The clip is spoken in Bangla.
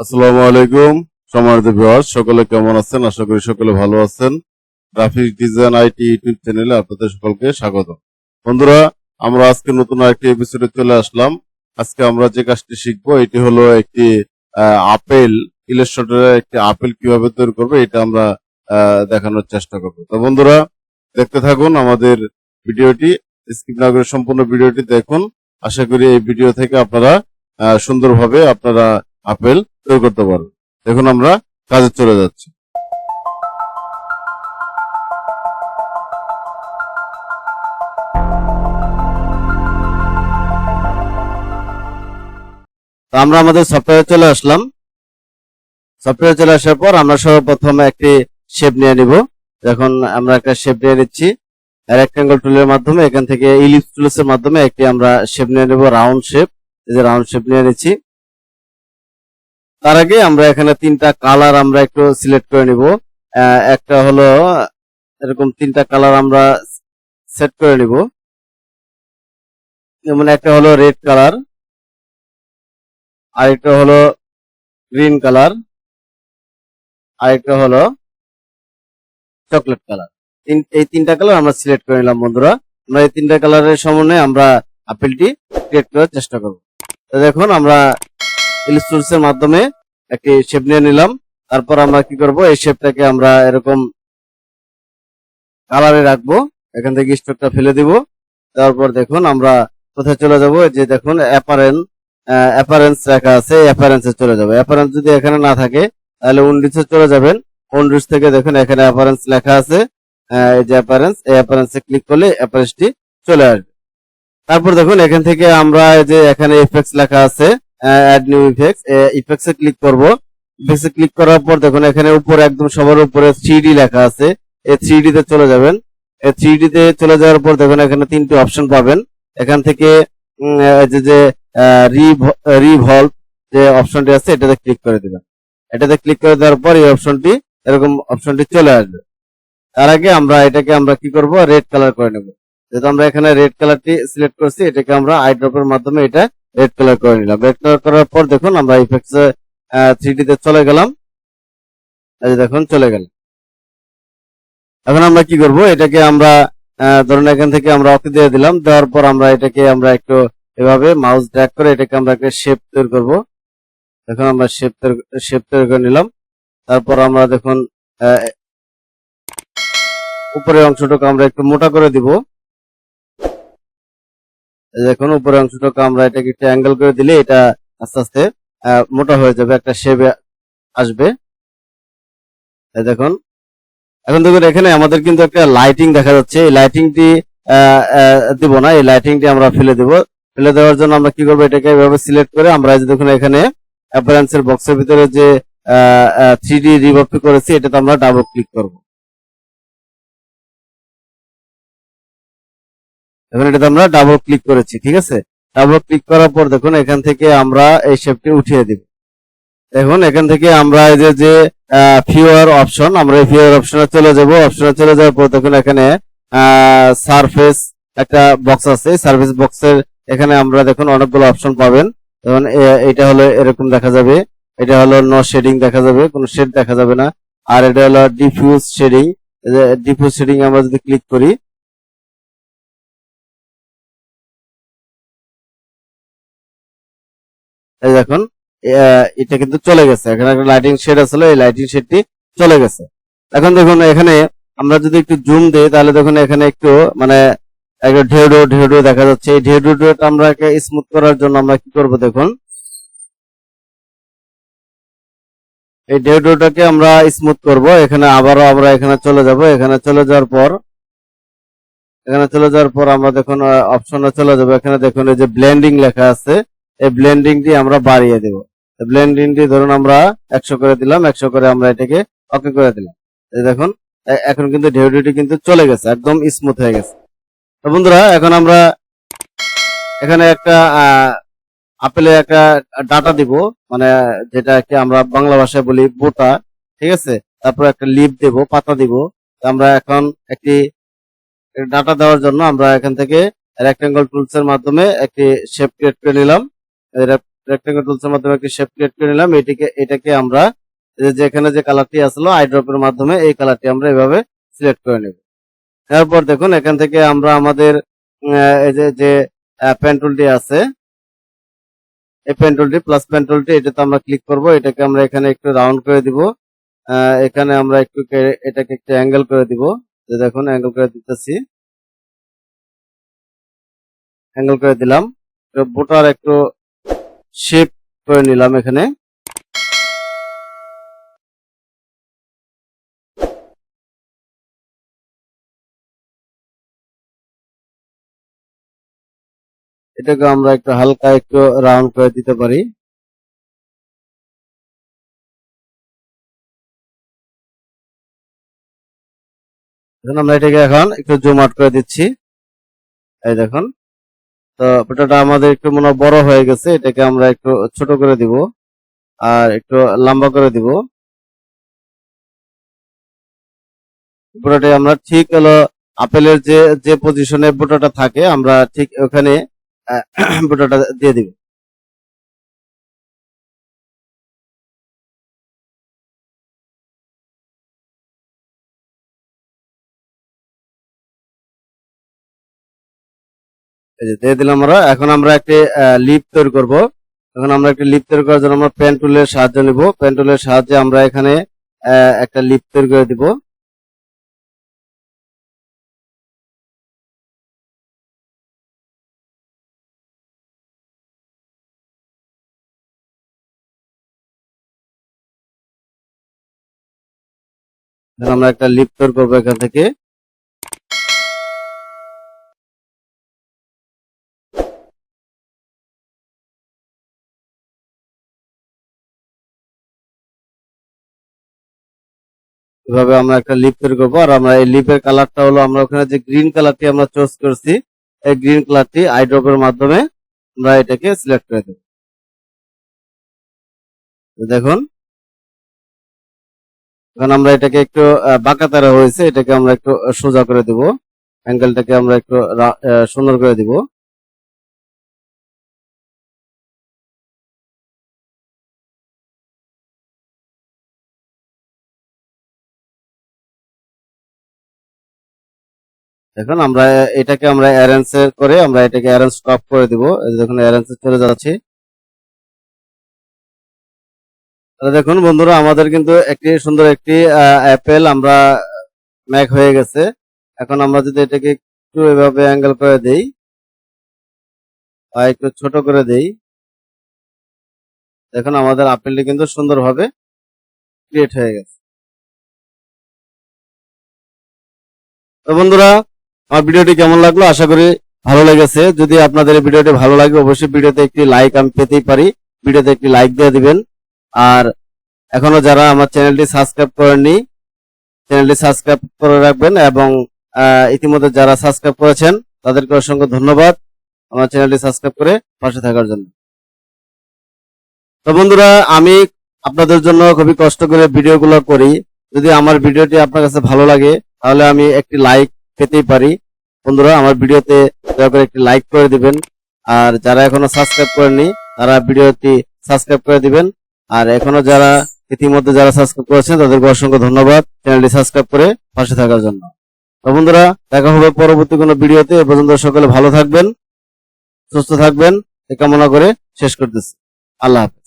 আসসালামু আলাইকুম, সম্মানিত ভিউয়ার্স, সকলে কেমন আছেন? আশা করি সকলে ভালো আছেন। গ্রাফিক ডিজাইন আইটি ইউটিউব চ্যানেলে আপনাদের সকলকে স্বাগত। বন্ধুরা, আমরা আজকে নতুন একটি এপিসোডে চলে আসলাম। আজকে আমরা যে কাজটি শিখব, এটি হলো একটি আপেল, ইলাস্ট্রেটরের একটি আপেল কীভাবে তৈরি করবে, এটা আমরা দেখানোর চেষ্টা করব। তো বন্ধুরা, দেখতে থাকুন আমাদের ভিডিওটি, স্কিপ না করে সম্পূর্ণ ভিডিওটি দেখুন। আশা করি এই ভিডিও থেকে আপনারা সুন্দরভাবে আপনারা আপেল তৈরি করতে পারব দেখুন আমরা কাজে চলে যাচ্ছি। আমরা আমাদের সফটওয়্যারে চলে আসলাম। সফটওয়্যারে চলে আসার পর আমরা সর্বপ্রথম একটি শেপ নিয়ে নিব। যখন আমরা একটা শেপ নিয়ে নিচ্ছি। রেক্টাঙ্গল টুলের মাধ্যমে, এখান থেকে ইলিপস টুলসের মাধ্যমে একটি আমরা শেপ নিয়ে নেব রাউন্ড শেপ এই যে রাউন্ড শেপ নিয়ে নিচ্ছি। তার আগে আমরা এখানে তিনটা কালার আমরা একটু সিলেক্ট করে নিব। একটা হলো এরকম তিনটা কালার আমরা সেট করে নিব। যেমন একটা হলো রেড কালার আরেকটা হলো গ্রিন কালার আরেকটা হলো চকলেট কালার এই তিনটা কালার আমরা সিলেক্ট করে নিলাম, বন্ধুরা। আমরা এই তিনটা কালারের সমন্বয়ে আমরা আপেলটি ক্রিয়েট করার চেষ্টা করব। তো দেখুন, আমরা ইলিস্ট্রেটস এর মাধ্যমে একটি শেপ নিয়ে নিলাম। তারপর আমরা কি করব? এই শেপটাকে আমরা এরকম কালারে রাখব। এখান থেকে স্টকটা ফেলে দিব। তারপর দেখুন, আমরা কোথায় চলে যাব? যে দেখুন অ্যাপারেন্ট অ্যাপারেন্স লেখা আছে অ্যাপারেন্সে চলে যাবে। অ্যাপারেন্স যদি এখানে না থাকে, তাহলে উনডিসে চলে যাবেন। উনডিস থেকে দেখুন, এখানে অ্যাপারেন্স লেখা আছে। এই যে অ্যাপারেন্স এই অ্যাপারেন্সে ক্লিক করলে অ্যাপারেন্সটি চলে আসবে। তারপর দেখুন, এখান থেকে আমরা যে এখানে ইফেক্টস লেখা আছে অ্যাড নিউ ইফেক্টস ইফেক্টসে ক্লিক করব। ইফেক্টসে ক্লিক করার পর দেখুন, এখানে উপরে একদম সবার উপরে থ্রি লেখা আছে। এই থ্রি তে চলে যাবেন। এই থ্রি তে চলে যাওয়ার পর দেখুন, এখানে তিনটি অপশন পাবেন। এখান থেকে যে যে রিভলভ যে অপশনটি আছে, এটাতে ক্লিক করে দিবেন। এটাতে ক্লিক করে দেওয়ার পর এই অপশনটি এরকম অপশনটি চলে আসবে। তার আগে আমরা এটাকে আমরা কি করব? রেড কালার করে নেব। যেহেতু আমরা এখানে রেড কালারটি সিলেক্ট করছি, এটাকে আমরা আই ড্রপের মাধ্যমে এটা রেড কালার করে নিলাম। রেড কালার করার পর দেখুন আমরা ইফেক্টস থ্রি তে চলে গেলাম। এই দেখুন, চলে গেল। এখন আমরা কি করব? এটাকে আমরা ধরুন এখান থেকে আমরা অকে দিয়ে দিলাম। দেওয়ার পর আমরা এটাকে আমরা একটু এভাবে মাউস ড্র্যাগ করে এটাকে আমরা একটা শেপ তৈরি করব। এখন আমরা শেপ তৈরি শেপ তৈরি করে নিলাম। তারপর আমরা দেখুন উপরের অংশটুকু আমরা একটু মোটা করে দিব। দেখুন উপরের অংশটুকু আমরা এটাকে একটু অ্যাঙ্গেল করে দিলে এটা আস্তে আস্তে মোটা হয়ে যাবে, একটা শেপে আসবে। দেখুন। এখন দেখুন, এখানে আমাদের কিন্তু একটা লাইটিং দেখা যাচ্ছে। এই লাইটিংটি দিব না। এই লাইটিংটি আমরা ফেলে দেব। ফেলে দেওয়ার জন্য আমরা কি করব? এটাকে এভাবে সিলেক্ট করে আমরা দেখুন, এখানে অ্যাপারেন্সের বক্সের ভিতরে যে থ্রি ডি রিভাবটি করেছি, এটাতে আমরা ডাবল ক্লিক করব। এখন এটাতে আমরা ডাবল ক্লিক করেছি, ঠিক আছে? ডাবল ক্লিক করার পর দেখুন, এখান থেকে আমরা এই শেপটি উঠিয়ে দিব। দেখুন, এখান থেকে আমরা এই যে যে ফিওয়ার অপশন আমরা এই ফিওয়ার অপশনে চলে যাব। অপশনে চলে যাওয়ার পর দেখুন, এখানে সারফেস একটা বক্স আছে। সার্ভিস বক্সের এখানে আমরা দেখুন, অনেকগুলো অপশন পাবেন। যেমন এটা হলো এরকম দেখা যাবে। এটা হলো নো শেডিং দেখা যাবে, কোনো শেড দেখা যাবে না। আর এটা হলো ডিফিউজ শেডিং ডিফিউজ শেডিং আমরা যদি ক্লিক করি এই দেখুন এটা কিন্তু চলে গেছে। এখানে একটা লাইটিং শেড আসলে, এই লাইটিং শেডটি চলে গেছে। এখন দেখুন, এখানে আমরা যদি একটু জুম দিই, তাহলে দেখুন, এখানে একটু মানে একটা ঢেউডো ঢেউডো দেখা যাচ্ছে। এই ঢেউডোটা আমরা স্মুথ করার জন্য আমরা কি করব দেখুন? এই ঢেউডোটাকে আমরা স্মুথ করব। এখানে আবারও আমরা এখানে চলে যাব। এখানে চলে যাওয়ার পর, এখানে চলে যাওয়ার পর আমরা দেখুন অপশনে চলে যাব। এখানে দেখুন, এই যে ব্লেন্ডিং লেখা আছে। এই ব্লেন্ডিংটি আমরা বাড়িয়ে দেব। ব্লেন্ডিংটি ধরুন আমরা একশো করে দিলাম, একশো করে আমরা এটাকে ওকে করে দিলাম। দেখুন এখন কিন্তু ঢেউডিটি কিন্তু চলে গেছে, একদম স্মুথ হয়ে গেছে। তো বন্ধুরা, এখন আমরা এখানে একটা আপেলে একটা ডাটা দিব মানে যেটা কি আমরা বাংলা ভাষায় বলি বোটা, ঠিক আছে? তারপর একটা লিপ দেব, পাতা দিব। আমরা এখন একটি ডাটা দেওয়ার জন্য আমরা এখান থেকে রেক্টাঙ্গল টুলস এর মাধ্যমে একটি শেপ ক্রিয়েট করে নিলাম। রেক্টেঙ্গল টুলস এর মাধ্যমে একটি শেপ ক্রিয়েট করে নিলাম। এটিকে এটাকে আমরা যেখানে যে কালারটি আসলো আই ড্রপের মাধ্যমে এই কালারটি আমরা এভাবে সিলেক্ট করে নেব। তারপর দেখুন, এখান থেকে আমরা আমাদের যে যে পেন টুলটি আছে, এই পেন টুলটি প্লাস পেন টুলটি এটাতে আমরা ক্লিক করব। এটাকে আমরা এখানে একটু রাউন্ড করে দিব। এখানে আমরা একটু এটাকে একটু অ্যাঙ্গেল করে দিব। যে দেখুন অ্যাঙ্গেল করে দিতেছি। অ্যাঙ্গেল করে দিলাম। বোটার একটু শেপ করে নিলাম এখানে। এটাকে আমরা একটু হালকা একটু রাউন্ড করে দিতে পারি। আমরা এটাকে এখন একটু জুম আউট করে দিচ্ছি। এই দেখুন। তো ওটাটা আমাদের একটু মনে বড় হয়ে গেছে, এটাকে আমরা একটু ছোট করে দিব আর একটু লম্বা করে দিব। পোটাটা আমরা ঠিক হলো আপেলের যে যে পজিশনে বুটাটা থাকে, আমরা ঠিক ওখানে বুটাটা দিয়ে দিব। দিয়ে দিলাম আমরা। এখন আমরা একটি লিপ তৈরি করব। এখন আমরা একটি লিপ তৈরি করার জন্য আমরা সাহায্য সাহায্যে আমরা এখানে একটা লিপ তৈরি করে দিব। আমরা একটা লিপ তৈরি করব এখান থেকে। এভাবে আমরা একটা লিপ তৈরি করব। আর আমরা এই লিপের কালারটা হলো আমরা ওখানে যে গ্রিন কালারটি আমরা চুজ করছি, এই গ্রিন কালারটি আই ড্রপের মাধ্যমে আমরা এটাকে সিলেক্ট করে দেব। দেখুন, এখন আমরা এটাকে একটু বাঁকা তারা হয়েছে, এটাকে আমরা একটু সোজা করে দিব। অ্যাঙ্গেলটাকে আমরা একটু সুন্দর করে দিব। দেখুন আমরা এটাকে আমরা অ্যারেঞ্জ করে আমরা এটাকে অ্যারেঞ্জ স্টপ করে দিব। দেখুন অ্যারেঞ্জ চলে যাচ্ছি। দেখুন বন্ধুরা, আমাদের কিন্তু একটি সুন্দর একটি অ্যাপেল আমরা ম্যাক হয়ে গেছে। এখন আমরা যদি এটাকে একটু এভাবে অ্যাঙ্গেল করে দেই বা একটু ছোট করে দেই, দেখুন আমাদের আপেলটি কিন্তু সুন্দরভাবে ক্রিয়েট হয়ে গেছে। তো বন্ধুরা আমার ভিডিওটি কেমন লাগল আশা করি ভালো লেগেছে। যদি আপনাদের ভিডিওটি ভালো লাগে, অবশ্যই ভিডিওতে একটি লাইক আমি পেতেই পারি। ভিডিওতে একটি লাইক দিয়ে দিবেন। আর এখনও যারা আমার চ্যানেলটি সাবস্ক্রাইব করেননি, চ্যানেলটি সাবস্ক্রাইব করে রাখবেন এবং ইতিমধ্যে যারা সাবস্ক্রাইব করেছেন, তাদেরকে অসংখ্য ধন্যবাদ আমার চ্যানেলটি সাবস্ক্রাইব করে পাশে থাকার জন্য। তো বন্ধুরা, আমি আপনাদের জন্য খুবই কষ্ট করে ভিডিওগুলো করি। যদি আমার ভিডিওটি আপনার কাছে ভালো লাগে, তাহলে আমি একটি লাইক পেতেই পারি। বন্ধুরা, আমার ভিডিওতে দয়া করে একটি লাইক করে দিবেন। আর যারা এখনও সাবস্ক্রাইব করেননি, তারা ভিডিওটি সাবস্ক্রাইব করে দিবেন। আর এখনও যারা ইতিমধ্যে যারা সাবস্ক্রাইব করেছেন, তাদেরকে অসংখ্য ধন্যবাদ চ্যানেলটি সাবস্ক্রাইব করে পাশে থাকার জন্য। তো বন্ধুরা, দেখা হবে পরবর্তী কোনো ভিডিওতে। এ পর্যন্ত সকলে ভালো থাকবেন, সুস্থ থাকবেন। এ কামনা করে শেষ করতেছি। আল্লাহ হাফেজ।